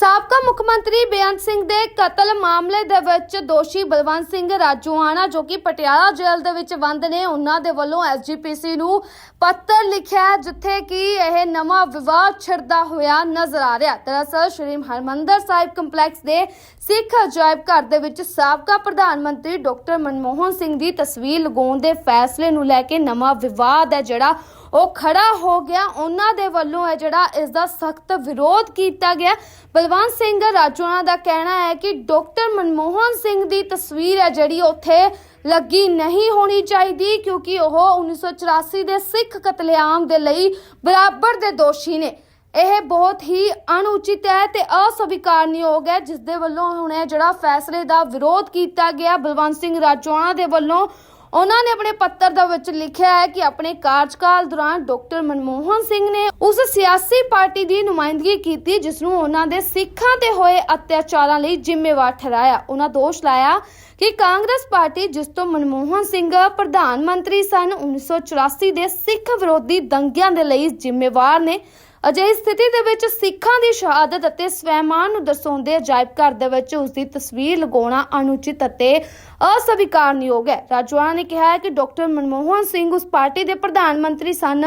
ਸਾਬਕਾ ਮੁੱਖ ਮੰਤਰੀ ਬੇਅੰਤ ਸਿੰਘ ਦੇ ਕਤਲ ਮਾਮਲੇ ਦੇ ਵਿੱਚ ਦੋਸ਼ੀ ਬਲਵੰਤ ਸਿੰਘ ਰਾਜੂਆਣਾ, ਜੋ ਕਿ ਪਟਿਆਲਾ ਜੇਲ੍ਹ ਦੇ ਵਿੱਚ ਬੰਦ ਨੇ, ਉਹਨਾਂ ਦੇ ਵੱਲੋਂ ਐਸਜੀਪੀਸੀ ਨੂੰ ਪੱਤਰ ਲਿਖਿਆ ਜਿੱਥੇ ਕਿ ਇਹ ਨਵਾਂ ਵਿਵਾਦ ਛਿੜਦਾ ਹੋਇਆ ਨਜ਼ਰ ਆ ਰਿਹਾ ਦਰਅਸਲ, ਸ਼੍ਰੀ ਹਰਮੰਦਰ ਸਾਹਿਬ ਕੰਪਲੈਕਸ ਦੇ ਸਿੱਖ ਅਜਾਇਬ ਘਰ ਦੇ ਵਿੱਚ ਸਾਬਕਾ ਪ੍ਰਧਾਨ ਮੰਤਰੀ ਡਾਕਟਰ ਮਨਮੋਹਨ ਸਿੰਘ ਦੀ ਤਸਵੀਰ ਲਗਾਉਣ ਦੇ ਫੈਸਲੇ ਨੂੰ ਲੈ ਕੇ ਨਵਾਂ ਵਿਵਾਦ ਹੈ, ਜਿਹੜਾ ਉਹ ਖੜਾ ਹੋ ਗਿਆ। ਉਹਨਾਂ ਦੇ ਵੱਲੋਂ ਹੈ ਜਿਹੜਾ ਇਸ ਦਾ ਸਖਤ ਵਿਰੋਧ ਕੀਤਾ ਗਿਆ। ਬਲਵੰਤ ਸਿੰਘ ਰਾਜੋਣਾ ਦਾ ਕਹਿਣਾ ਹੈ ਕਿ ਡਾਕਟਰ ਮਨਮੋਹਨ ਸਿੰਘ ਦੀ ਤਸਵੀਰ ਹੈ ਜਿਹੜੀ ਉੱਥੇ ਲੱਗੀ ਨਹੀਂ ਹੋਣੀ ਚਾਹੀਦੀ ਕਿਉਂਕਿ ਉਹ 1984 ਦੇ ਸਿੱਖ ਕਤਲੇਆਮ ਦੇ ਲਈ ਬਰਾਬਰ ਦੇ ਦੋਸ਼ੀ ਨੇ। ਇਹ ਬਹੁਤ ਹੀ ਅਣਉਚਿਤ ਹੈ ਤੇ ਅਸਵੀਕਾਰਨਯੋਗ ਹੈ। ਜਿਸ ਦੇ ਵੱਲੋਂ ਹੁਣ ਇਹ ਜਿਹੜਾ ਫੈਸਲੇ ਦਾ ਵਿਰੋਧ ਕੀਤਾ ਗਿਆ, ਬਲਵੰਤ ਸਿੰਘ ਰਾਜੋਣਾ ਦੇ ਵੱਲੋਂ ਉਹਨਾਂ ਨੇ ਆਪਣੇ ਪੱਤਰ ਦੇ ਵਿੱਚ ਲਿਖਿਆ ਹੈ ਕਿ ਆਪਣੇ ਕਾਰਜਕਾਲ ਦੌਰਾਨ ਡਾਕਟਰ ਮਨਮੋਹਨ ਸਿੰਘ ਨੇ ਉਸ ਸਿਆਸੀ ਪਾਰਟੀ ਦੀ ਨੁਮਾਇੰਦਗੀ ਕੀਤੀ ਜਿਸ ਨੂੰ ਉਹਨਾਂ ਦੇ ਸਿੱਖਾਂ ਤੇ ਹੋਏ ਅਤਿਆਚਾਰਾਂ ਲਈ ਜ਼ਿੰਮੇਵਾਰ ਠਹਿਰਾਇਆ। ਉਹਨਾਂ ਦੋਸ਼ ਲਾਇਆ ਕਿ ਕਾਂਗਰਸ ਪਾਰਟੀ, ਜਿਸ ਤੋਂ ਮਨਮੋਹਨ ਸਿੰਘ ਪ੍ਰਧਾਨ ਮੰਤਰੀ ਸਨ 1984 ਦੇ ਸਿੱਖ ਵਿਰੋਧੀ ਦੰਗਿਆਂ ਦੇ ਲਈ ਜ਼ਿੰਮੇਵਾਰ ਨੇ ਅਜਿਹੀ ਸਥਿਤੀ ਦੇ ਵਿੱਚ ਸਿੱਖਾਂ ਦੀ ਸ਼ਹਾਦਤ ਅਤੇ ਸਵੈਮਾਨ ਨੂੰ ਦਰਸਾਉਂਦੇ ਅਜਾਇਬ ਘਰ ਦੇ ਵਿੱਚ ਉਸ ਦੀ ਤਸਵੀਰ ਲਗਾਉਣਾ ਅਨੁਚਿਤ ਅਤੇ ਅਸਵੀਕਾਰਨਯੋਗ ਹੈ। ਰਾਜਵਾਨਾ ਨੇ ਕਿਹਾ ਹੈ ਕਿ ਡਾਕਟਰ ਮਨਮੋਹਨ ਸਿੰਘ ਉਸ ਪਾਰਟੀ ਦੇ ਪ੍ਰਧਾਨ ਮੰਤਰੀ ਸਨ,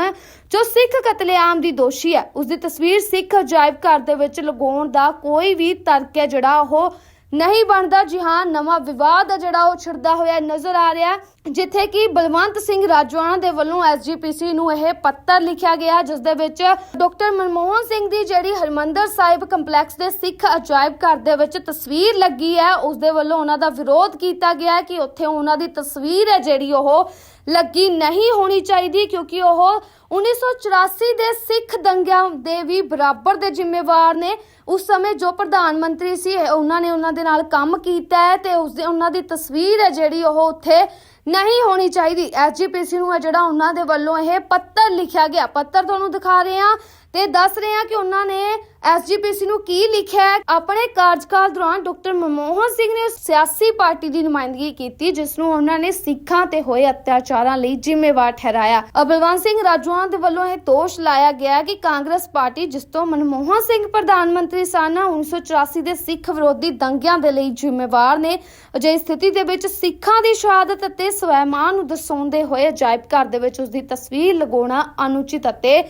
ਜੋ ਸਿੱਖ ਕਤਲੇਆਮ ਦੀ ਦੋਸ਼ੀ ਹੈ। ਉਸ ਦੀ ਤਸਵੀਰ ਸਿੱਖ ਅਜਾਇਬ ਘਰ ਦੇ ਵਿੱਚ ਲਗਾਉਣ ਦਾ ਕੋਈ ਵੀ ਤਰਕ ਹੈ ਜਿਹੜਾ ਉਹ ਨਹੀਂ ਬਣਦਾ। ਜੀ ਹਾਂ, ਨਵਾਂ ਵਿਵਾਦ ਹੈ ਜਿਹੜਾ ਉਹ ਛਿੜਦਾ ਹੋਇਆ ਨਜ਼ਰ ਆ ਰਿਹਾ। ਜਿੱਥੇ ਕਿ ਬਲਵੰਤ ਸਿੰਘ ਰਾਜਵਾਨਾ ਦੇ ਵੱਲੋਂ ਐਸਜੀਪੀਸੀ ਨੂੰ ਇਹ ਪੱਤਰ ਲਿਖਿਆ ਗਿਆ, ਜਿਸ ਦੇ ਵਿੱਚ ਡਾਕਟਰ ਮਨਮੋਹਨ ਸਿੰਘ ਦੀ ਜਿਹੜੀ ਹਰਮੰਦਰ ਸਾਹਿਬ ਕੰਪਲੈਕਸ ਦੇ ਸਿੱਖ ਅਜਾਇਬ ਘਰ ਦੇ ਵਿੱਚ ਤਸਵੀਰ ਲੱਗੀ ਹੈ, ਉਸ ਦੇ ਵੱਲੋਂ ਉਹਨਾਂ ਦਾ ਵਿਰੋਧ ਕੀਤਾ ਗਿਆ ਕਿ ਉੱਥੇ ਉਹਨਾਂ ਦੀ ਤਸਵੀਰ ਹੈ ਜਿਹੜੀ ਉਹ ਲੱਗੀ ਨਹੀਂ ਹੋਣੀ ਚਾਹੀਦੀ ਕਿਉਂਕਿ ਉਹ 1984 ਦੇ ਸਿੱਖ ਦੰਗਿਆਂ ਦੇ ਵੀ ਬਰਾਬਰ ਦੇ ਜ਼ਿੰਮੇਵਾਰ ਨੇ। ਉਸ ਸਮੇਂ ਜੋ ਪ੍ਰਧਾਨ ਮੰਤਰੀ ਸੀ ਉਹਨਾਂ ਨੇ ਉਹਨਾਂ ਦੇ ਨਾਲ ਕੰਮ ਕੀਤਾ ਹੈ ਤੇ ਉਸ ਦੇ ਉਹਨਾਂ ਦੀ ਤਸਵੀਰ ਹੈ ਜਿਹੜੀ ਉਹ ਉੱਥੇ ਨਹੀਂ ਹੋਣੀ ਚਾਹੀਦੀ। ਐਸਜੀਪੀਸੀ ਨੂੰ ਹੈ ਜਿਹੜਾ ਉਹਨਾਂ ਦੇ ਵੱਲੋਂ ਇਹ ਪੱਤਰ ਲਿਖਿਆ ਗਿਆ। ਪੱਤਰ ਤੁਹਾਨੂੰ ਦਿਖਾ ਰਹੇ ਹਾਂ ਤੇ ਦੱਸ ਰਹੇ ਹਾਂ ਕਿ ਉਹਨਾਂ ਨੇ ਐਸਜੀਪੀਸੀ ਨੂੰ ਕੀ ਲਿਖਿਆ ਹੈ? ਆਪਣੇ ਕਾਰਜਕਾਲ ਦੌਰਾਨ ਡਾਕਟਰ ਮਨਮੋਹਨ ਸਿੰਘ ਨੇ ਸਿਆਸੀ ਪਾਰਟੀ ਦੀ ਨੁਮਾਇੰਦਗੀ ਕੀਤੀ, ਜਿਸ ਨੂੰ ਉਹਨਾਂ ਨੇ ਸਿੱਖਾਂ ਤੇ ਹੋਏ ਅਤਿਆਚਾਰਾਂ ਲਈ ਜ਼ਿੰਮੇਵਾਰ ਠਹਿਰਾਇਆ। ਅਬਲਵੰਤ ਸਿੰਘ ਰਾਜਵਾਨਾ ਦੇ ਵੱਲੋਂ ਇਹ ਦੋਸ਼ ਲਾਇਆ ਗਿਆ ਕਿ ਕਾਂਗਰਸ ਪਾਰਟੀ, ਜਿਸ ਤੋਂ ਮਨਮੋਹਨ ਸਿੰਘ ਪ੍ਰਧਾਨ ਮੰਤਰੀ ਸਨ 1984 ਦੇ ਸਿੱਖ ਵਿਰੋਧੀ ਦੰਗਿਆਂ ਦੇ ਲਈ ਜ਼ਿੰਮੇਵਾਰ ਨੇ। ਅਜਿਹੀ ਸਥਿਤੀ ਦੇ ਵਿੱਚ ਸਿੱਖਾਂ ਦੀ ਸ਼ਹਾਦਤ ਅਤੇ ਸਵੈਮਾਨ ਨੂੰ ਦਰਸਾਉਂਦੇ ਹੋਏ ਅਜਾਇਬ ਘਰ ਦੇ ਵਿੱਚ ਉਸ ਦੀ ਤਸਵੀਰ ਲਗਾਉਣਾ ਅਨੁਚਿਤ ਅਤੇ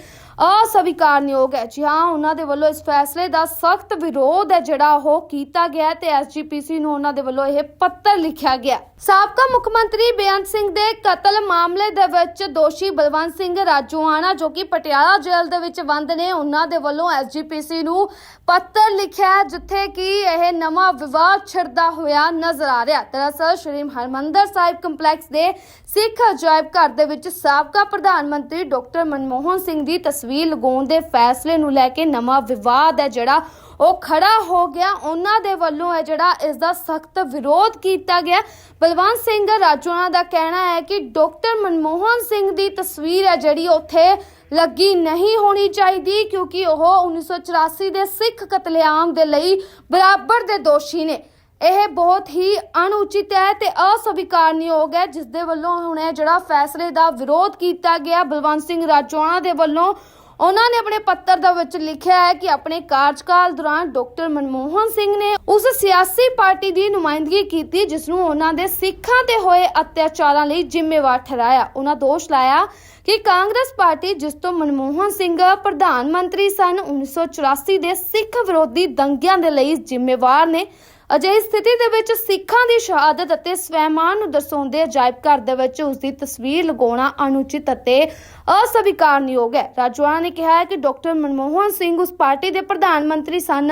ਅਸਵੀਕਾਰਨਯੋਗ ਹੈ। ਜੀ ਹਾਂ, ਉਹਨਾਂ ਦੇ ਵੱਲੋਂ ਇਸ ਫੈਸਲੇ ਦਾ ਸਖਤ ਵਿਰੋਧ ਹੈ ਜਿਹੜਾ ਉਹ ਕੀਤਾ ਗਿਆ ਤੇ ਐਸਜੀਪੀਸੀ ਨੂੰ ਉਹਨਾਂ ਦੇ ਵੱਲੋਂ ਇਹ ਪੱਤਰ ਲਿਖਿਆ ਗਿਆ ਸਾਬਕਾ ਮੁੱਖ ਮੰਤਰੀ ਬੇਅੰਤ ਸਿੰਘ ਦੇ ਕਤਲ ਮਾਮਲੇ ਦੇ ਵਿੱਚ ਦੋਸ਼ੀ ਬਲਵੰਤ ਸਿੰਘ ਰਾਜੂਆਣਾ, ਜੋ ਕਿ ਪਟਿਆਲਾ ਜੇਲ੍ਹ ਦੇ ਵਿੱਚ ਬੰਦ ਨੇ, ਉਹਨਾਂ ਦੇ ਵੱਲੋਂ ਐਸਜੀਪੀਸੀ ਨੂੰ ਪੱਤਰ ਲਿਖਿਆ ਜਿੱਥੇ ਕਿ ਇਹ ਨਵਾਂ ਵਿਵਾਦ ਛਿੜਦਾ ਹੋਇਆ ਨਜ਼ਰ ਆ ਰਿਹਾ ਦਰਅਸਲ, ਸ਼੍ਰੀ ਹਰਮੰਦਰ ਸਾਹਿਬ ਕੰਪਲੈਕਸ ਦੇ ਸਿੱਖ ਅਜਾਇਬ ਘਰ ਦੇ ਵਿੱਚ ਸਾਬਕਾ ਪ੍ਰਧਾਨ ਮੰਤਰੀ ਡਾਕਟਰ ਮਨਮੋਹਨ ਸਿੰਘ ਦੀ ਤਸਵੀਰ ਲਗਾਉਣ ਦੇ ਫੈਸਲੇ ਨੂੰ ਲੈ ਕੇ ਨਵਾਂ ਵਿਵਾਦ ਹੈ ਜਿਹੜਾ ਉਹ ਖੜਾ ਹੋ ਗਿਆ। ਉਹਨਾਂ ਦੇ ਵੱਲੋਂ ਹੈ ਜਿਹੜਾ ਇਸ ਦਾ ਸਖਤ ਵਿਰੋਧ ਕੀਤਾ ਗਿਆ। ਬਲਵੰਤ ਸਿੰਘ ਰਾਜੋਣਾ ਦਾ ਕਹਿਣਾ ਹੈ ਕਿ ਡਾਕਟਰ ਮਨਮੋਹਨ ਸਿੰਘ ਦੀ ਤਸਵੀਰ ਹੈ ਜਿਹੜੀ ਉੱਥੇ ਲੱਗੀ ਨਹੀਂ ਹੋਣੀ ਚਾਹੀਦੀ ਕਿਉਂਕਿ ਉਹ 1984 ਦੇ ਸਿੱਖ ਕਤਲੇਆਮ ਦੇ ਲਈ ਬਰਾਬਰ ਦੇ ਦੋਸ਼ੀ ਨੇ। ਇਹ ਬਹੁਤ ਹੀ ਅਣਉਚਿਤ ਹੈ ਤੇ ਅਸਵੀਕਾਰਨਯੋਗ ਹੈ। ਜਿਸ ਦੇ ਵੱਲੋਂ ਹੁਣ ਇਹ ਜਿਹੜਾ ਫੈਸਲੇ ਦਾ ਵਿਰੋਧ ਕੀਤਾ ਗਿਆ। ਬਲਵੰਤ ਸਿੰਘ ਰਾਜੋਣਾ ਦੇ ਵੱਲੋਂ ਉਹਨਾਂ ਨੇ ਆਪਣੇ ਪੱਤਰ ਦੇ ਵਿੱਚ ਲਿਖਿਆ ਹੈ ਕਿ ਆਪਣੇ ਕਾਰਜਕਾਲ ਦੌਰਾਨ ਡਾਕਟਰ ਮਨਮੋਹਨ ਸਿੰਘ ਨੇ ਉਸ ਸਿਆਸੀ ਪਾਰਟੀ ਦੀ ਨੁਮਾਇੰਦਗੀ ਕੀਤੀ, ਜਿਸ ਨੂੰ ਉਹਨਾਂ ਦੇ ਸਿੱਖਾਂ ਤੇ ਹੋਏ ਅਤਿਆਚਾਰਾਂ ਲਈ ਜ਼ਿੰਮੇਵਾਰ ਠਹਿਰਾਇਆ। ਉਹਨਾਂ ਦੋਸ਼ ਲਾਇਆ ਕਿ ਕਾਂਗਰਸ ਪਾਰਟੀ, ਜਿਸ ਤੋਂ ਮਨਮੋਹਨ ਸਿੰਘ ਪ੍ਰਧਾਨ ਮੰਤਰੀ ਸਨ 1984 ਦੇ ਸਿੱਖ ਵਿਰੋਧੀ ਦੰਗਿਆਂ ਦੇ ਲਈ ਜ਼ਿੰਮੇਵਾਰ ਨੇ ਅਜਿਹੀ ਸਥਿਤੀ ਦੇ ਵਿੱਚ ਸਿੱਖਾਂ ਦੀ ਸ਼ਹਾਦਤ ਅਤੇ ਸਵੈਮਾਨ ਨੂੰ ਦਰਸਾਉਂਦੇ ਅਜਾਇਬ ਘਰ ਦੇ ਵਿੱਚ ਉਸ ਦੀ ਤਸਵੀਰ ਲਗਾਉਣਾ ਅਨੁਚਿਤ ਅਤੇ ਅਸਵੀਕਾਰਨਯੋਗ ਹੈ। ਰਾਜਵਾਨਾ ਨੇ ਕਿਹਾ ਹੈ ਕਿ ਡਾਕਟਰ ਮਨਮੋਹਨ ਸਿੰਘ ਉਸ ਪਾਰਟੀ ਦੇ ਪ੍ਰਧਾਨ ਮੰਤਰੀ ਸਨ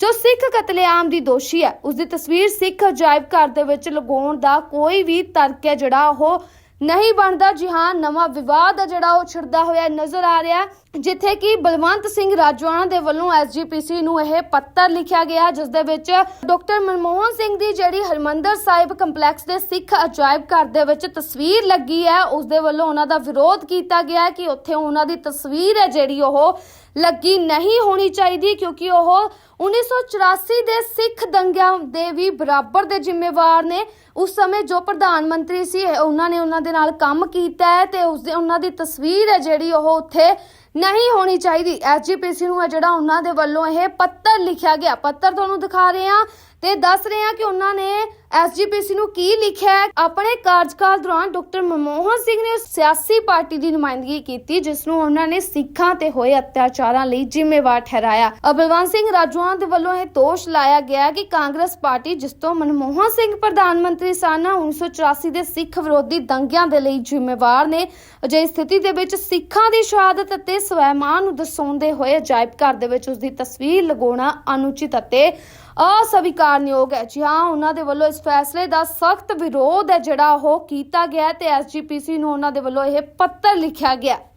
ਜੋ ਸਿੱਖ ਕਤਲੇਆਮ ਦੀ ਦੋਸ਼ੀ ਹੈ। ਉਸ ਦੀ ਤਸਵੀਰ ਸਿੱਖ ਅਜਾਇਬ ਘਰ ਦੇ ਵਿੱਚ ਲਗਾਉਣ ਦਾ ਕੋਈ ਵੀ ਤਰਕ ਹੈ ਜਿਹੜਾ ਉਹ ਨਹੀਂ ਬਣਦਾ। ਜੀ ਹਾਂ, ਨਵਾਂ ਵਿਵਾਦ ਜਿਹੜਾ ਉਹ ਛਿੜਦਾ ਹੋਇਆ ਨਜ਼ਰ ਆ ਰਿਹਾ ਜਿੱਥੇ ਕਿ ਬਲਵੰਤ ਸਿੰਘ ਰਾਜਵਾਨਾ ਦੇ ਵੱਲੋਂ ਐਸਜੀਪੀਸੀ ਨੂੰ ਇਹ ਪੱਤਰ ਲਿਖਿਆ ਗਿਆ ਜਿਸ ਦੇ ਵਿੱਚ ਡਾਕਟਰ ਮਨਮੋਹਨ ਸਿੰਘ ਦੀ ਜਿਹੜੀ ਹਰਮੰਦਰ ਸਾਹਿਬ ਕੰਪਲੈਕਸ ਦੇ ਸਿੱਖ ਅਜਾਇਬ ਘਰ ਦੇ ਵਿੱਚ ਤਸਵੀਰ ਲੱਗੀ ਹੈ, ਉਸ ਦੇ ਵੱਲੋਂ ਉਹਨਾਂ ਦਾ ਵਿਰੋਧ ਕੀਤਾ ਗਿਆ ਕਿ ਉੱਥੇ ਉਹਨਾਂ ਦੀ ਤਸਵੀਰ ਹੈ ਜਿਹੜੀ ਉਹ ਲੱਗੀ ਨਹੀਂ ਹੋਣੀ ਚਾਹੀਦੀ ਕਿਉਂਕਿ ਉਹ 1984 ਦੇ ਸਿੱਖ ਦੰਗਿਆਂ ਦੇ ਵੀ ਬਰਾਬਰ ਦੇ ਜ਼ਿੰਮੇਵਾਰ ਨੇ। ਉਸ ਸਮੇਂ ਜੋ ਪ੍ਰਧਾਨ ਮੰਤਰੀ ਸੀ ਉਹਨਾਂ ਨੇ ਉਹਨਾਂ ਦੇ ਨਾਲ ਕੰਮ ਕੀਤਾ ਹੈ ਤੇ ਉਸ ਦੇ ਉਹਨਾਂ ਦੀ ਤਸਵੀਰ ਹੈ ਜਿਹੜੀ ਉਹ ਉੱਥੇ ਨਹੀਂ ਹੋਣੀ ਚਾਹੀਦੀ। ਐਸਜੀਪੀਸੀ ਨੂੰ ਹੈ ਜਿਹੜਾ ਉਹਨਾਂ ਦੇ ਵੱਲੋਂ ਇਹ ਪੱਤਰ ਲਿਖਿਆ ਗਿਆ। ਪੱਤਰ ਤੁਹਾਨੂੰ ਦਿਖਾ ਰਹੇ ਹਾਂ ਤੇ ਦੱਸ ਰਹੇ ਹਾਂ ਕਿ ਉਹਨਾਂ ਨੇ ਐਸਜੀਪੀਸੀ ਨੂੰ ਕੀ ਲਿਖਿਆ ਹੈ? ਆਪਣੇ ਕਾਰਜਕਾਲ ਦੌਰਾਨ ਡਾਕਟਰ ਮਨਮੋਹਨ ਸਿੰਘ ਨੇ ਸਿਆਸੀ ਪਾਰਟੀ ਦੀ ਨੁਮਾਇੰਦਗੀ ਕੀਤੀ, ਜਿਸ ਨੂੰ ਉਹਨਾਂ ਨੇ ਸਿੱਖਾਂ ਤੇ ਹੋਏ ਅਤਿਆਚਾਰਾਂ ਲਈ ਜ਼ਿੰਮੇਵਾਰ ਠਹਿਰਾਇਆ। ਅਬਲਵੰਤ ਸਿੰਘ ਰਾਜੂਆਂ ਦੇ ਵੱਲੋਂ ਇਹ ਦੋਸ਼ ਲਾਇਆ ਗਿਆ ਕਿ ਕਾਂਗਰਸ ਪਾਰਟੀ, ਜਿਸ ਤੋਂ ਮਨਮੋਹਨ ਸਿੰਘ ਪ੍ਰਧਾਨ ਮੰਤਰੀ ਸਨ 1984 ਦੇ ਸਿੱਖ ਵਿਰੋਧੀ ਦੰਗਿਆਂ ਦੇ ਲਈ ਜ਼ਿੰਮੇਵਾਰ ਨੇ। ਅਜਿਹੀ ਸਥਿਤੀ ਦੇ ਵਿੱਚ ਸਿੱਖਾਂ ਦੀ ਸ਼ਹਾਦਤ ਅਤੇ ਸਵੈਮਾਨ ਨੂੰ ਦਰਸਾਉਂਦੇ ਹੋਏ ਅਜਾਇਬ ਘਰ ਦੇ ਵਿੱਚ ਉਸ ਦੀ ਤਸਵੀਰ ਲਗਾਉਣਾ ਅਨੁਚਿਤ ਅਤੇ ਅਸਵੀਕਾਰਨਯੋਗ ਹੈ। ਜੀ ਹਾਂ, ਉਹਨਾਂ ਦੇ ਵੱਲੋਂ ਇਸ ਫੈਸਲੇ ਦਾ ਸਖਤ ਵਿਰੋਧ ਹੈ ਜਿਹੜਾ ਉਹ ਕੀਤਾ ਗਿਆ ਹੈ ਤੇ ਐਸਜੀਪੀਸੀ ਨੂੰ ਉਹਨਾਂ ਦੇ ਵੱਲੋਂ ਇਹ ਪੱਤਰ ਲਿਖਿਆ ਗਿਆ